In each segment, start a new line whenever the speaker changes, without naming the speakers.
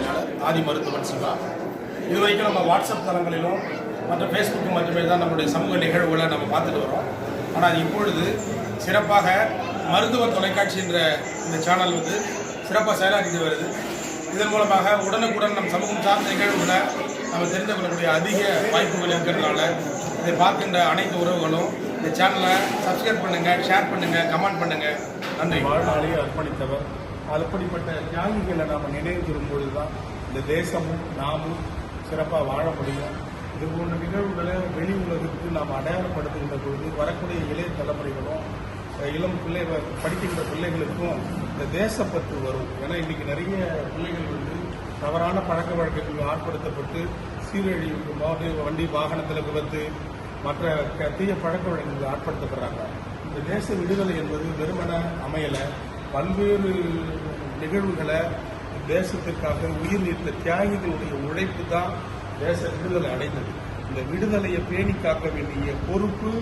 செயலாளர் ஆதி மருத்துவன் சிவா. இதுவரைக்கும் நம்ம வாட்ஸ்அப் தளங்களிலும் மற்ற ஃபேஸ்புக் மட்டுமே தான் நம்மளுடைய சமூக நிகழ்வுகளை நம்ம பார்த்துட்டு வரோம். ஆனால் இப்பொழுது சிறப்பாக மருத்துவ தொலைக்காட்சி என்ற இந்த சேனல் வந்து சிறப்பாக செயலாற்றிட்டு வருது. இதன் மூலமாக உடனுக்குடன் நம் சமூகம் சார்ந்த நிகழ்வுகளை நம்ம தெரிந்து கொள்ளக்கூடிய அதிக வாய்ப்புகள் இருக்கிறதுனால இதை பார்க்கின்ற அனைத்து உறவுகளும் இந்த சேனலை சப்ஸ்கிரைப் பண்ணுங்கள் ஷேர் பண்ணுங்கள் கமெண்ட் பண்ணுங்கள் நன்றி.
வாழ்நாளை அர்ப்பணித்தவர் அப்படிப்பட்ட தியாகிகளை நாம் நினைவு கூறும்பொழுது தான் இந்த தேசமும் நாமும் சிறப்பாக வாழ முடியும். இது போன்ற நிகழ்வுகளை வெளி உலகத்துக்கு நாம் அடையாளப்படுத்துகின்ற பொழுது வரக்கூடிய இளைய தலைமுறைகளும் இளம் பிள்ளை படிக்கின்ற பிள்ளைகளுக்கும் இந்த தேசப்பற்று வரும். ஏன்னா இன்னைக்கு நிறைய பிள்ளைகள் வந்து தவறான பழக்க வழக்கங்களுக்கு ஆட்படுத்தப்பட்டு சீரழிவுக்கு போது வண்டி வாகனத்தில் விபத்து மற்ற க- தீய பழக்க வழக்கங்களுக்கு ஆட்படுத்தப்படுறாங்க. இந்த தேச விடுதலை என்பது வெறுமன அமையலை. பல்வேறு நிகழ்வுகளை தேசத்திற்காக உயிர் நீத்த தியாகிகளுடைய உழைப்பு தான் தேச விடுதலை அடைந்தது. இந்த விடுதலையை பேணி காக்க வேண்டிய பொறுப்பு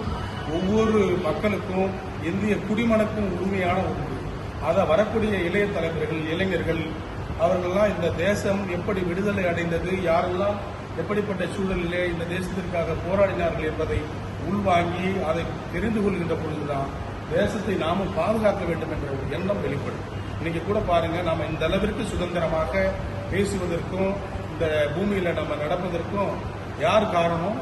ஒவ்வொரு மக்களுக்கும் இந்திய குடிமனுக்கும் உரிமையான ஒன்று. அதை வரக்கூடிய இளைய தலைவர்கள் இளைஞர்கள் அவர்கள்லாம் இந்த தேசம் எப்படி விடுதலை அடைந்தது யாரெல்லாம் எப்படிப்பட்ட சூழலிலே இந்த தேசத்திற்காக போராடினார்கள் என்பதை உள்வாங்கி அதை தெரிந்து கொள்கின்ற பொழுதுதான் தேசத்தை நாமும் பாதுகாக்க வேண்டும் என்ற ஒரு எண்ணம் வெளிப்படும். இன்னைக்கு கூட பாருங்க நாம இந்த அளவிற்கு சுதந்திரமாக பேசுவதற்கும் இந்த பூமியில நம்ம நடப்பதற்கும் யார் காரணம்?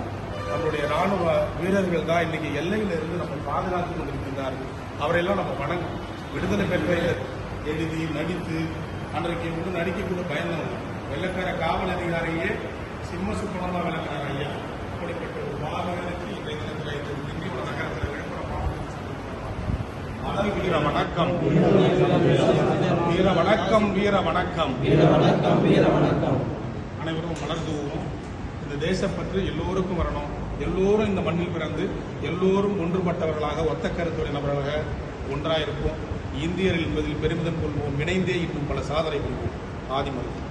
நம்மளுடைய ராணுவ வீரர்கள் தான் இன்னைக்கு எல்லையில இருந்து நம்ம பாதுகாத்து கொண்டிருக்கின்றார்கள். அவரையெல்லாம் நம்ம வணங்கும் விடுதலை பெற்ற எழுதி நடித்து அன்றைக்கு வந்து நடிக்க கூட பயந்தவங்க வெள்ளக்கார காவல் அதிகாரியே சிம்ம சுப்பனமா வீர வணக்கம். வீர வணக்கம் வீர வணக்கம். அனைவரும் மலர்ந்துவோம் இந்த தேசப்பற்று எல்லோருக்கும் வரணும். எல்லோரும் இந்த மண்ணில் பிறந்து எல்லோரும் ஒன்றுபட்டவர்களாக ஒத்த கருத்துடைய நபர்களாக ஒன்றாயிருப்போம். இந்தியர் என்பதில் பெருமிதம் கொள்வோம். இணைந்தே இன்னும் பல சாதனை கொள்வோம். ஆதிமலை